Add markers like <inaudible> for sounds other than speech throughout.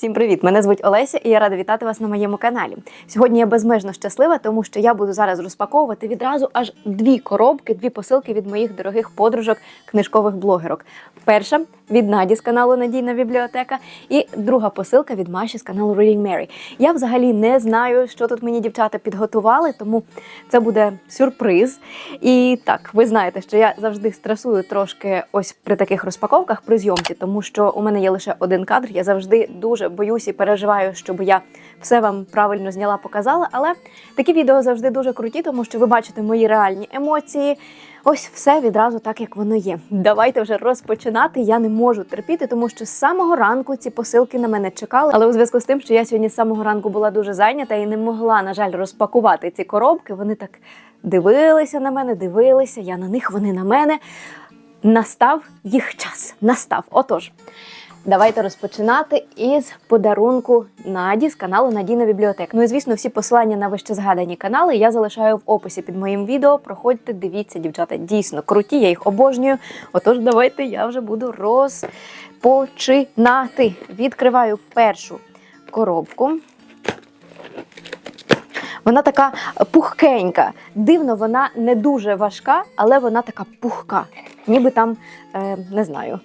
Всім привіт! Мене звуть Олеся, і я рада вітати вас на моєму каналі. Сьогодні я безмежно щаслива, тому що я буду зараз розпаковувати відразу аж дві коробки, дві посилки від моїх дорогих подружок, книжкових блогерок. Перша від Наді з каналу Надійна бібліотека, і друга посилка від Маші з каналу Reading Mary. Я взагалі не знаю, що тут мені дівчата підготували, тому це буде сюрприз. І так, ви знаєте, що я завжди стресую трошки ось при таких розпаковках при зйомці, тому що у мене є лише один кадр. Я завжди дуже боюсь і переживаю, щоб я все вам правильно зняла, показала. Але такі відео завжди дуже круті, тому що ви бачите мої реальні емоції. Ось все відразу так, як воно є. Давайте вже розпочинати. Я не можу терпіти, тому що з самого ранку ці посилки на мене чекали. Але у зв'язку з тим, що я сьогодні з самого ранку була дуже зайнята і не могла, на жаль, розпакувати ці коробки. Вони так дивилися на мене, дивилися. Я на них, вони на мене. Настав їх час. Настав. Отож. Давайте розпочинати із подарунку Наді з каналу Надійна бібліотека. Ну і звісно, всі посилання на вище згадані канали я залишаю в описі під моїм відео. Проходьте, дивіться, дівчата, дійсно круті, я їх обожнюю. Отож, давайте я вже буду розпочинати. Відкриваю першу коробку. Вона така пухкенька. Дивно, вона не дуже важка, але вона така пухка. Ніби там, е, не знаю,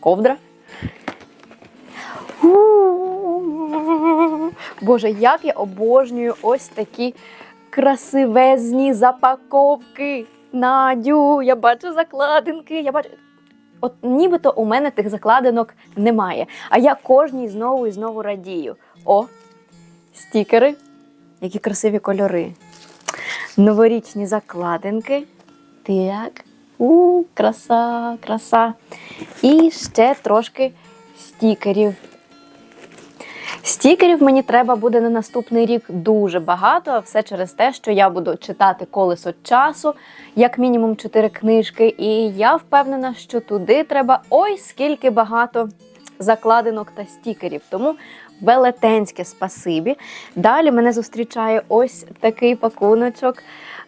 ковдра. Боже, як я обожнюю ось такі красивезні запаковки. Надю, я бачу закладинки. Я бачу. От нібито у мене тих закладинок немає. А я кожній знову і знову радію. О, стікери, які красиві кольори. Новорічні закладинки. Так. У, краса, краса. І ще трошки стікерів. Стікерів мені треба буде на наступний рік дуже багато, а все через те, що я буду читати колесо часу, як мінімум 4 книжки. І я впевнена, що туди треба ой скільки багато закладинок та стікерів. Тому велетенське спасибі. Далі мене зустрічає ось такий пакуночок.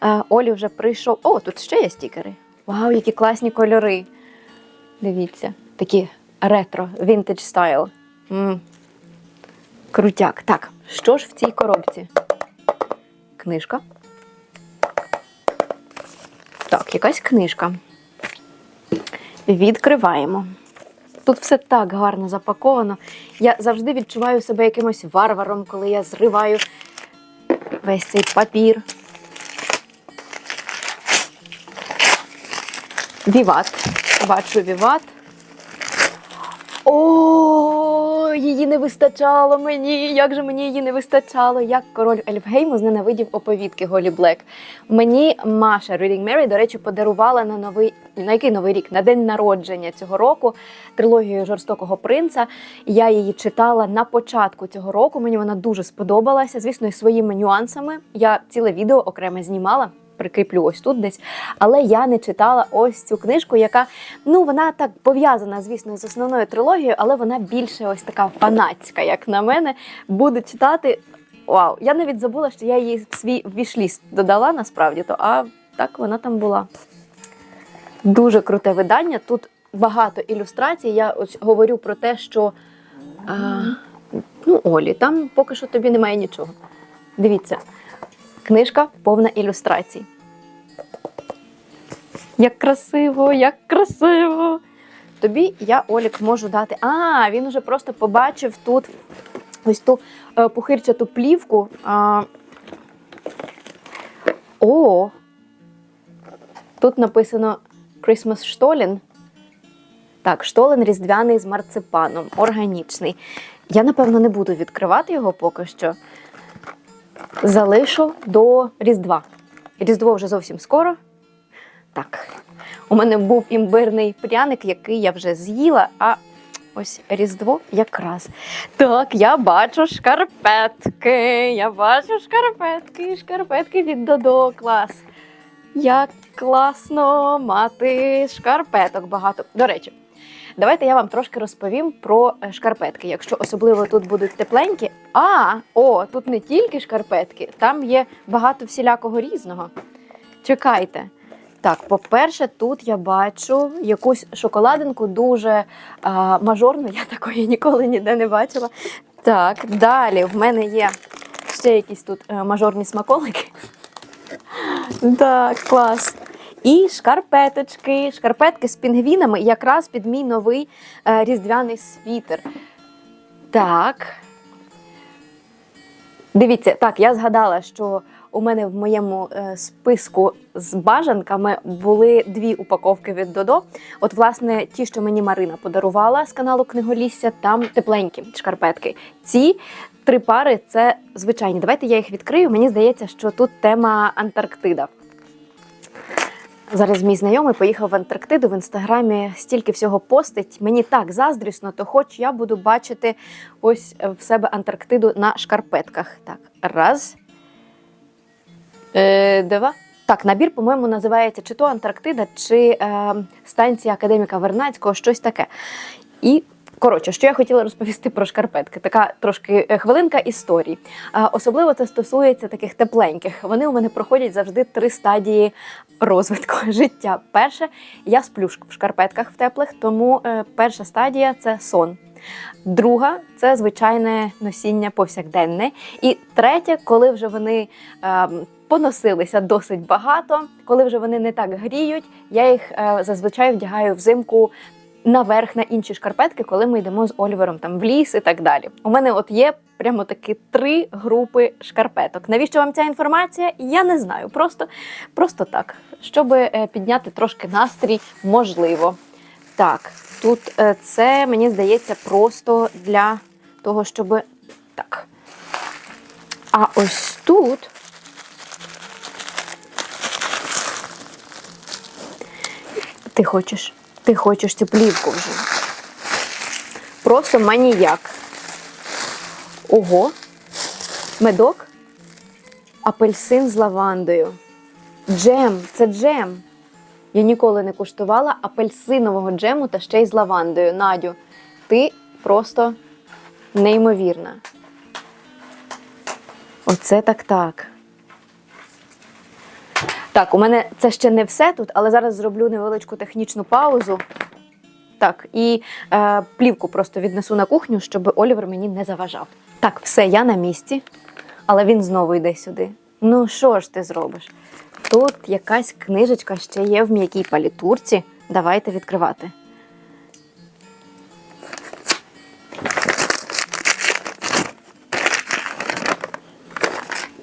Е, Олі вже прийшов. О, тут ще є стікери. Вау, які класні кольори. Дивіться, такі ретро, vintage стайл. Крутяк. Так, що ж в цій коробці? Книжка. Так, якась книжка. Відкриваємо. Тут все так гарно запаковано. Я завжди відчуваю себе якимось варваром, коли я зриваю весь цей папір. Віват. Бачу віват. О, її не вистачало мені. Як же мені її не вистачало? Як король Ельфгейму зненавидів оповідки Голі Блек. Мені Маша Reading Mary, до речі, подарувала на новий на який новий рік? На день народження цього року трилогію жорстокого принца. Я її читала на початку цього року. Мені вона дуже сподобалася. Звісно, і своїми нюансами. Я ціле відео окремо знімала прикріплю ось тут десь. Але я не читала ось цю книжку, яка ну вона так пов'язана, звісно, з основною трилогією, але вона більше ось така фанатська, як на мене. Буду читати. Вау, я навіть забула, що я її в свій вішліст додала насправді, то а так вона там була. Дуже круте видання. Тут багато ілюстрацій. Я ось говорю про те, що а, ну, Олі, там поки що тобі немає нічого. Дивіться, книжка повна ілюстрацій. Як красиво, як красиво. Тобі я, Олік, можу дати. А, він уже просто побачив тут ось ту е, пухирчату плівку. А, О! Тут написано Christmas штолін. Так, штолен різдвяний з марципаном, органічний. Я, напевно, не буду відкривати його поки що. Залишу до Різдва. Різдво вже зовсім скоро. Так, у мене був імбирний пряник, який я вже з'їла, а ось Різдво якраз. Так, я бачу шкарпетки. Я бачу шкарпетки, шкарпетки від Додо. Клас. Як класно мати шкарпеток багато. До речі, давайте я вам трошки розповім про е, шкарпетки, якщо особливо тут будуть тепленькі. А, о, тут не тільки шкарпетки, там є багато всілякого різного. Чекайте. Так, по-перше, тут я бачу якусь шоколадинку дуже а, мажорну, я такої ніколи ніде не бачила. Так, далі в мене є ще якісь тут е, мажорні смаколики. Так, клас. І шкарпеточки. Шкарпетки з пінгвінами якраз під мій новий е, різдвяний світер. Так. Дивіться, так, я згадала, що у мене в моєму е, списку з бажанками були дві упаковки від Додо. От, власне, ті, що мені Марина подарувала з каналу Книголісся, там тепленькі шкарпетки. Ці три пари це звичайні. Давайте я їх відкрию. Мені здається, що тут тема Антарктида. Зараз мій знайомий поїхав в Антарктиду в інстаграмі, стільки всього постить. Мені так заздрісно, то хоч я буду бачити ось е, в себе Антарктиду на шкарпетках. Так, раз. Е, два. Так, набір, по-моєму, називається чи то Антарктида, чи е, станція академіка Вернацького, щось таке. І коротше, що я хотіла розповісти про шкарпетки, така трошки е, хвилинка історії. Е, особливо це стосується таких тепленьких. Вони у мене проходять завжди три стадії розвитку <laughs> життя. Перше, я сплю в шкарпетках в теплих, тому е, перша стадія це сон. Друга це звичайне носіння повсякденне. І третє, коли вже вони ем, поносилися досить багато, коли вже вони не так гріють, я їх е, зазвичай вдягаю взимку наверх на інші шкарпетки, коли ми йдемо з Олівером там в ліс і так далі. У мене от є прямо такі три групи шкарпеток. Навіщо вам ця інформація? Я не знаю. Просто, просто так, щоб е, підняти трошки настрій, можливо. Так, тут е, це мені здається просто для того, щоб так. А ось тут. Ти хочеш, ти хочеш цю плівку вже. Просто маніяк. Ого. Медок. Апельсин з лавандою. Джем, це джем. Я ніколи не куштувала апельсинового джему та ще й з лавандою. Надю, ти просто неймовірна. Оце так так. Так, у мене це ще не все тут, але зараз зроблю невеличку технічну паузу. Так, і е, плівку просто віднесу на кухню, щоб Олівер мені не заважав. Так, все, я на місці, але він знову йде сюди. Ну, що ж ти зробиш? Тут якась книжечка ще є в м'якій палітурці. Давайте відкривати.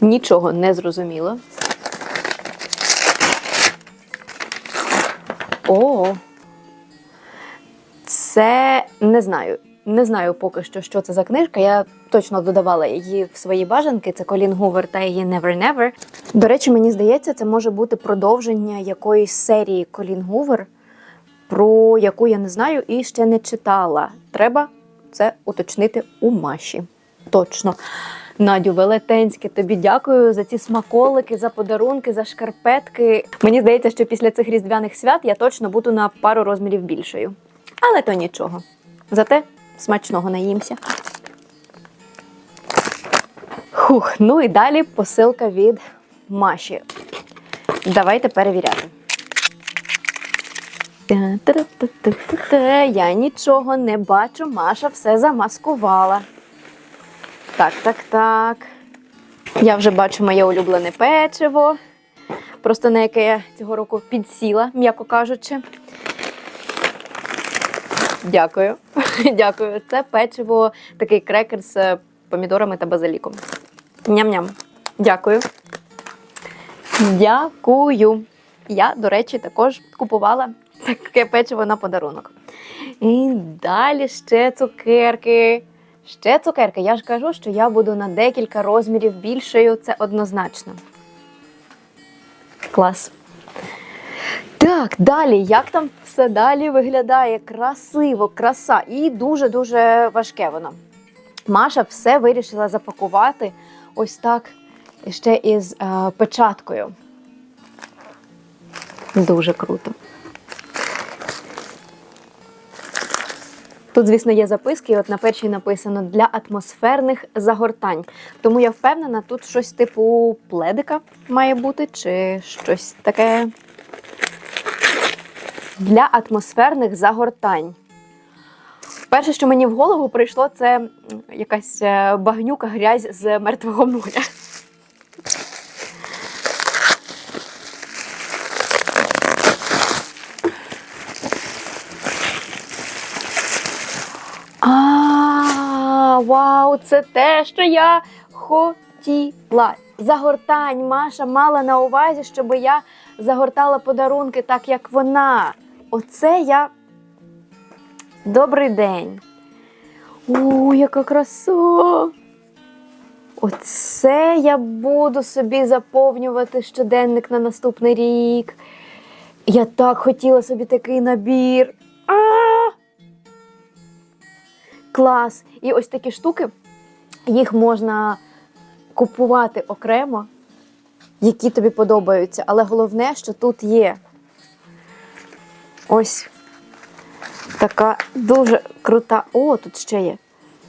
Нічого не зрозуміло. О, це не знаю. Не знаю поки що, що це за книжка. Я точно додавала її в свої бажанки. Це Колін Гувер та її Never Never. До речі, мені здається, це може бути продовження якоїсь серії Колін Гувер, про яку я не знаю і ще не читала. Треба це уточнити у Маші. Точно. Надю Велетенське, тобі дякую за ці смаколики, за подарунки, за шкарпетки. Мені здається, що після цих різдвяних свят я точно буду на пару розмірів більшою. Але то нічого. Зате смачного наїмся. Хух, ну і далі посилка від Маші. Давайте перевіряти. Я нічого не бачу, Маша все замаскувала. Так, так, так. Я вже бачу моє улюблене печиво, просто на яке я цього року підсіла, м'яко кажучи. Дякую. <laughs> Дякую. Це печиво, такий крекер з е, помідорами та базиліком. Ням-ням. Дякую. Дякую. Я, до речі, також купувала таке печиво на подарунок. І далі ще цукерки. Ще цукерки. Я ж кажу, що я буду на декілька розмірів більшою, це однозначно. Клас. Так, далі, як там все далі виглядає? Красиво, краса і дуже-дуже важке воно. Маша все вирішила запакувати ось так ще із е, печаткою. Дуже круто. Тут, звісно, є записки, і от на першій написано для атмосферних загортань. Тому я впевнена, тут щось типу пледика має бути, чи щось таке для атмосферних загортань. Перше, що мені в голову прийшло, це якась е, багнюка грязь з мертвого моря. Вау, це те, що я хотіла. Загортань Маша мала на увазі, щоб я загортала подарунки так, як вона. Оце я. Добрий день. У, яка краса! Оце я буду собі заповнювати щоденник на наступний рік. Я так хотіла собі такий набір. Клас! І ось такі штуки, їх можна купувати окремо, які тобі подобаються. Але головне, що тут є ось така дуже крута. О, тут ще є.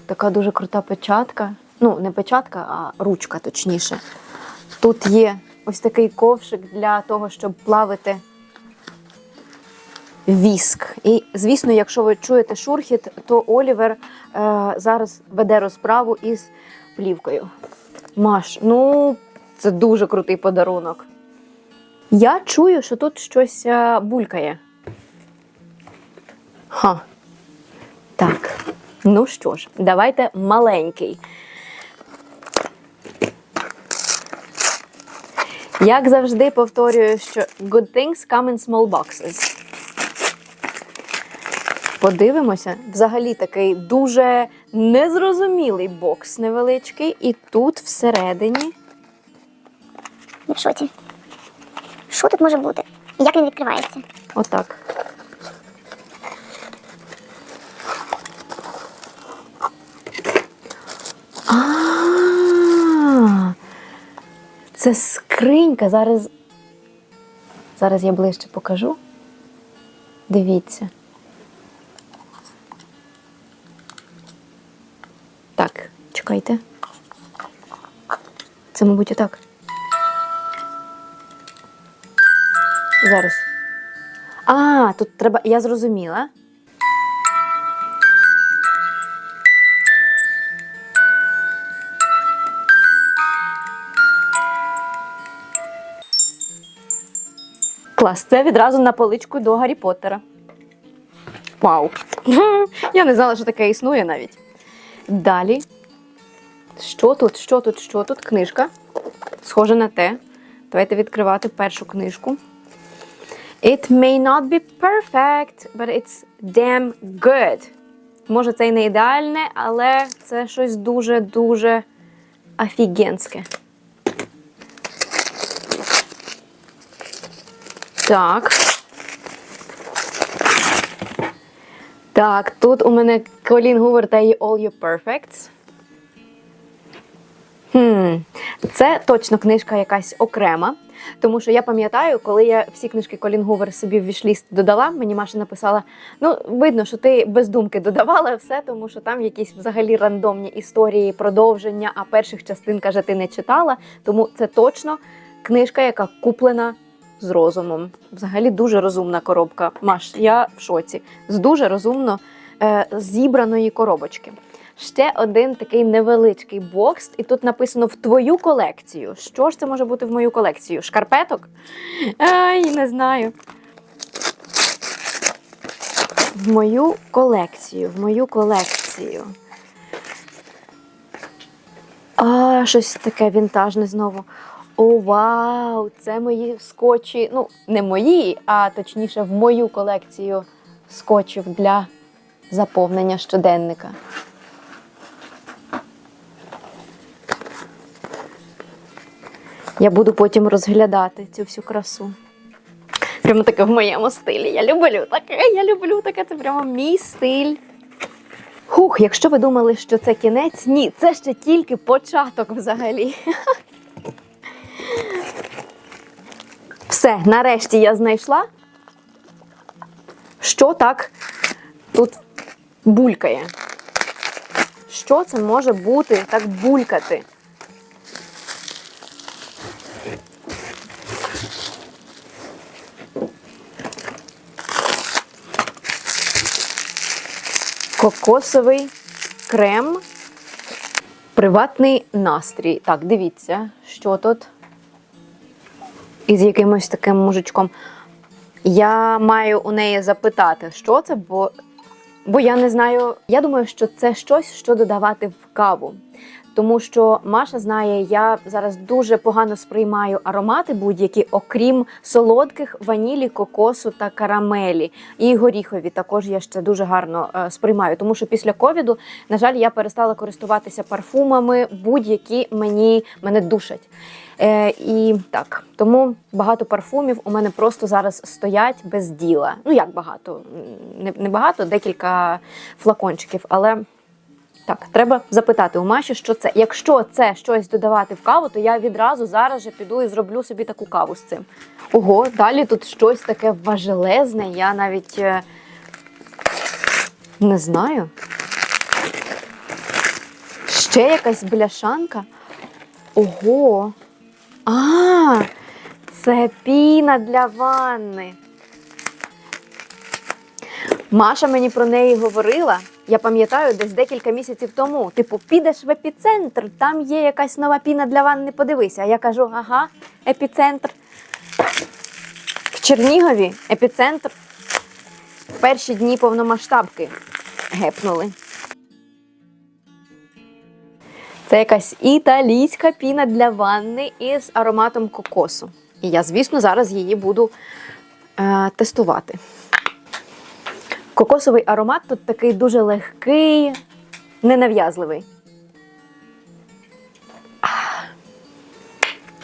Така дуже крута печатка. Ну, не печатка, а ручка, точніше. Тут є ось такий ковшик для того, щоб плавити віск. І, звісно, якщо ви чуєте шурхіт, то Олівер е, зараз веде розправу із плівкою. Маш, ну це дуже крутий подарунок. Я чую, що тут щось е, булькає. Ха. Так. Ну що ж, давайте маленький. Як завжди повторюю, що good things come in small boxes. Подивимося, взагалі такий дуже незрозумілий бокс невеличкий, і тут всередині Я в шоці. Що тут може бути? І як він відкривається? отак. А, Це скринька. Зараз. Зараз я ближче покажу. Дивіться. Це, мабуть, отак. Зараз. А, тут треба. Я зрозуміла. Клас, це відразу на поличку до Гаррі Поттера. Вау! <laughs> Я не знала, що таке існує навіть. Далі. Що тут? Що тут? Що тут? Книжка. Схоже на те. Давайте відкривати першу книжку. It may not be perfect, but it's damn good. Може, це і не ідеальне, але це щось дуже-дуже офігенське. Так. Так, тут у мене Колін Гувер та її All Your Perfects. Хм, це точно книжка якась окрема. Тому що я пам'ятаю, коли я всі книжки Колін Гувер собі в вішліст додала, мені Маша написала: ну, видно, що ти без думки додавала все, тому що там якісь взагалі рандомні історії, продовження, а перших частин, каже, ти не читала. Тому це точно книжка, яка куплена з розумом. Взагалі дуже розумна коробка. Маш, я в шоці. З дуже розумно е, зібраної коробочки. Ще один такий невеличкий бокс, і тут написано в твою колекцію. Що ж це може бути в мою колекцію? Шкарпеток? Ай, не знаю. В мою колекцію, в мою колекцію. А, щось таке вінтажне знову. О, вау! Це мої скотчі. Ну, не мої, а точніше, в мою колекцію скотчів для заповнення щоденника. Я буду потім розглядати цю всю красу. Прямо таке в моєму стилі. Я люблю таке, я люблю таке, це прямо мій стиль. Хух, якщо ви думали, що це кінець, ні, це ще тільки початок взагалі. <laughs> Все, нарешті я знайшла, що так тут булькає. Що це може бути так булькати? Кокосовий крем. Приватний настрій. Так, дивіться, що тут. Із якимось таким мужичком. Я маю у неї запитати, що це, бо, бо я не знаю. Я думаю, що це щось, що додавати в каву. Тому що Маша знає, я зараз дуже погано сприймаю аромати будь-які, окрім солодких ванілі, кокосу та карамелі. І горіхові також я ще дуже гарно е, сприймаю. Тому що після ковіду, на жаль, я перестала користуватися парфумами, будь-які мені мене душать. Е, і так, тому багато парфумів у мене просто зараз стоять без діла. Ну як багато? Не, не багато, декілька флакончиків, але. Так, треба запитати у Маші, що це. Якщо це щось додавати в каву, то я відразу зараз же піду і зроблю собі таку каву з цим. Ого, далі тут щось таке важелезне, я навіть е, не знаю. Ще якась бляшанка. Ого. А, це піна для ванни. Маша мені про неї говорила. Я пам'ятаю, десь декілька місяців тому. Типу, підеш в епіцентр, там є якась нова піна для ванни, подивися. А я кажу, ага, епіцентр. В Чернігові епіцентр в перші дні повномасштабки гепнули. Це якась італійська піна для ванни із ароматом кокосу. І я, звісно, зараз її буду е, тестувати. Кокосовий аромат тут такий дуже легкий, ненав'язливий.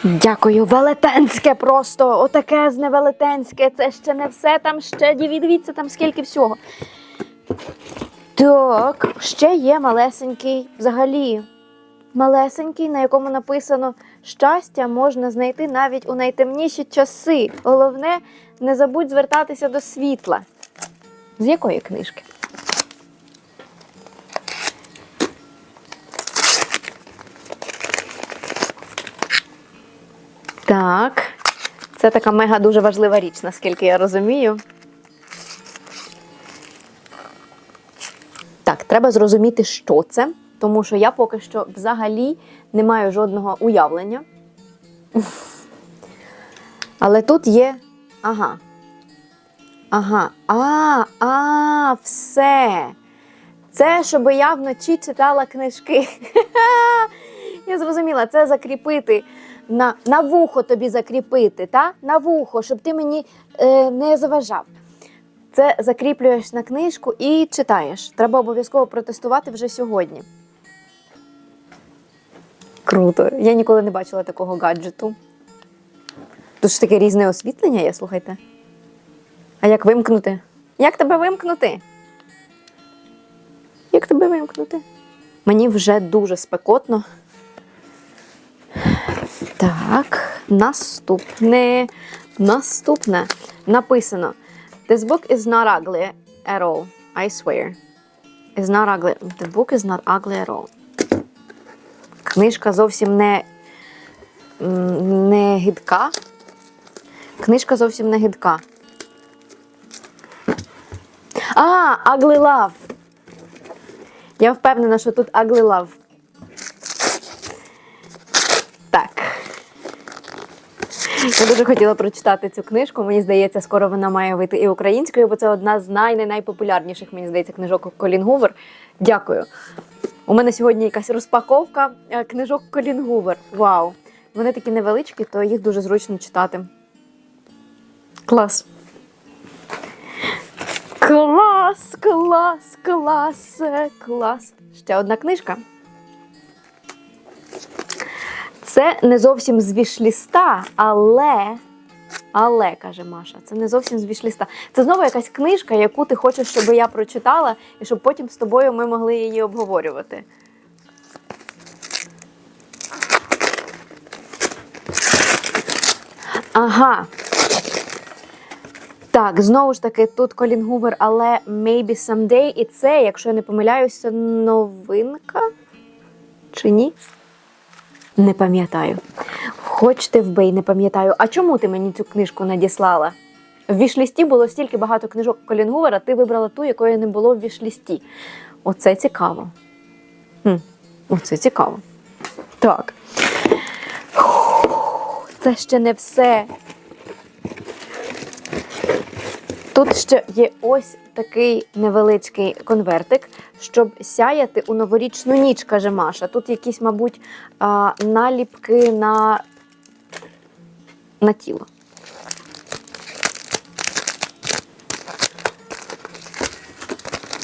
Дякую, велетенське просто. Отаке з невелетенське. Це ще не все. Там ще дивіться, там скільки всього. Так, ще є малесенький взагалі. Малесенький, на якому написано щастя можна знайти навіть у найтемніші часи. Головне, не забудь звертатися до світла. З якої книжки? Так. Це така мега дуже важлива річ, наскільки я розумію. Так, треба зрозуміти, що це, тому що я поки що взагалі не маю жодного уявлення. <laughs> Але тут є. Ага. Ага. А, а, все. Це щоб я вночі читала книжки. <laughs> Я зрозуміла, це закріпити на, на вухо тобі закріпити, та? на вухо, щоб ти мені е, не заважав. Це закріплюєш на книжку і читаєш. Треба обов'язково протестувати вже сьогодні. Круто. Я ніколи не бачила такого гаджету. Тут ж таке різне освітлення є, слухайте. А як вимкнути? Як тебе вимкнути? Як тебе вимкнути? Мені вже дуже спекотно. Так, наступне. Наступне. Написано. This book is not ugly at all. I swear. Is not ugly. The book is not ugly at all. Книжка зовсім не, не гидка. Книжка зовсім не гидка. А, Ugly Love. Я впевнена, що тут Ugly Love. Так. Я дуже хотіла прочитати цю книжку. Мені здається, скоро вона має вийти і українською, бо це одна з най- найпопулярніших, мені здається, книжок Колін Гувер. Дякую. У мене сьогодні якась розпаковка е, книжок Колін Гувер. Вау! Вони такі невеличкі, то їх дуже зручно читати. Клас. Клас, клас, клас, клас. Ще одна книжка. Це не зовсім з вішліста, але. Але, каже Маша, це не зовсім з вішліста. Це знову якась книжка, яку ти хочеш, щоб я прочитала, і щоб потім з тобою ми могли її обговорювати. Ага. Так, знову ж таки, тут Колін Гувер, але Maybe Someday. І це, якщо я не помиляюся, новинка? Чи ні? Не пам'ятаю. Хоч ти вбий, не пам'ятаю. А чому ти мені цю книжку надіслала? В вішлісті було стільки багато книжок Колін Гувера, ти вибрала ту, якої не було в вішлісті. оце цікаво. Хм, оце цікаво. Так. Це ще не все. Тут ще є ось такий невеличкий конвертик, щоб сяяти у новорічну ніч, каже Маша. Тут якісь, мабуть, наліпки на, на тіло.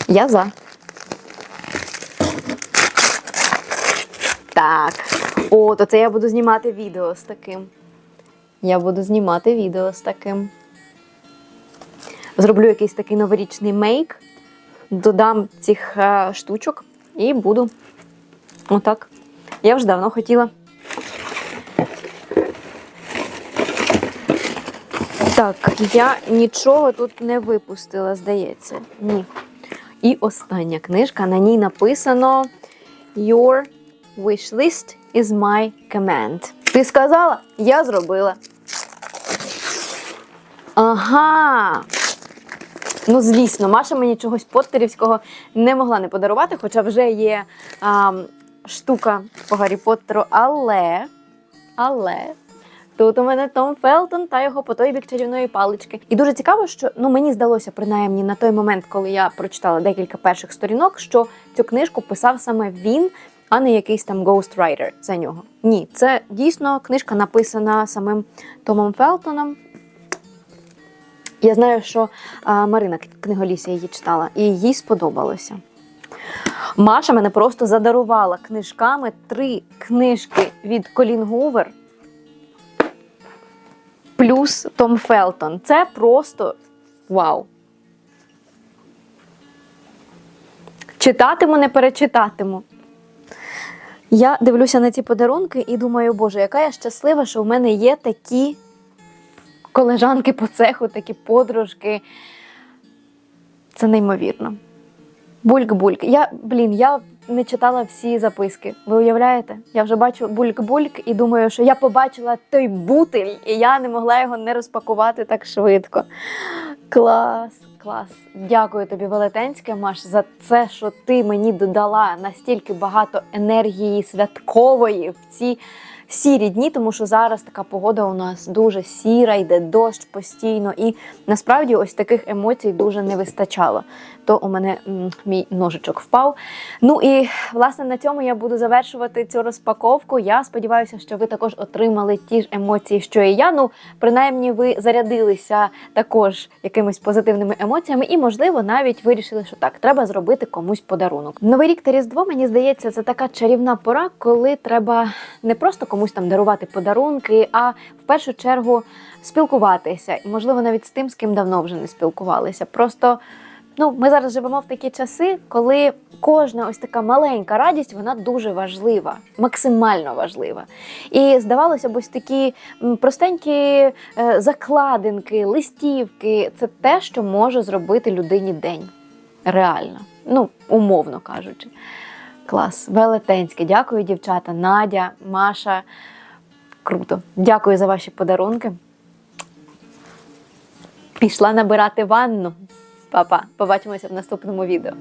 Я за. Так. О, то це я буду знімати відео з таким. Я буду знімати відео з таким. Зроблю якийсь такий новорічний мейк, додам цих е, штучок і буду. Отак. Я вже давно хотіла. Так, я нічого тут не випустила, здається. Ні. І остання книжка. На ній написано Your wish list is my command. Ти сказала, я зробила. Ага. Ну, звісно, Маша мені чогось поттерівського не могла не подарувати, хоча вже є а, штука по Гаррі Поттеру, але. Але. Тут у мене Том Фелтон та його по той бік чарівної палички. І дуже цікаво, що ну мені здалося, принаймні на той момент, коли я прочитала декілька перших сторінок, що цю книжку писав саме він, а не якийсь там ghostwriter за нього. Ні, це дійсно книжка написана самим Томом Фелтоном. Я знаю, що а, Марина книголісся її читала, і їй сподобалося. Маша мене просто задарувала книжками три книжки від Колін Гувер плюс Том Фелтон. Це просто вау. Читатиму, не перечитатиму. Я дивлюся на ці подарунки і думаю, боже, яка я щаслива, що в мене є такі колежанки по цеху, такі подружки. Це неймовірно. Бульк-бульк. Я, блін, я не читала всі записки. Ви уявляєте? Я вже бачу бульк-бульк і думаю, що я побачила той бутиль, і я не могла його не розпакувати так швидко. Клас, клас. Дякую тобі, Велетенське, Маш, за це, що ти мені додала настільки багато енергії святкової в ці сірі дні, тому що зараз така погода у нас дуже сіра, йде дощ постійно, і насправді ось таких емоцій дуже не вистачало. То у мене мій ножичок впав. Ну і власне на цьому я буду завершувати цю розпаковку. Я сподіваюся, що ви також отримали ті ж емоції, що і я. Ну, принаймні, ви зарядилися також якимись позитивними емоціями, і, можливо, навіть вирішили, що так, треба зробити комусь подарунок. Новий рік та Різдво, мені здається, це така чарівна пора, коли треба не просто комусь там дарувати подарунки, а в першу чергу спілкуватися, і можливо навіть з тим, з ким давно вже не спілкувалися. Просто ну, ми зараз живемо в такі часи, коли кожна ось така маленька радість, вона дуже важлива, максимально важлива. І здавалося б, ось такі простенькі е, закладинки, листівки це те, що може зробити людині день. Реально, ну, умовно кажучи. Клас, велетенське. Дякую, дівчата, Надя, Маша. Круто. Дякую за ваші подарунки. Пішла набирати ванну. Па-па. Побачимося в наступному відео.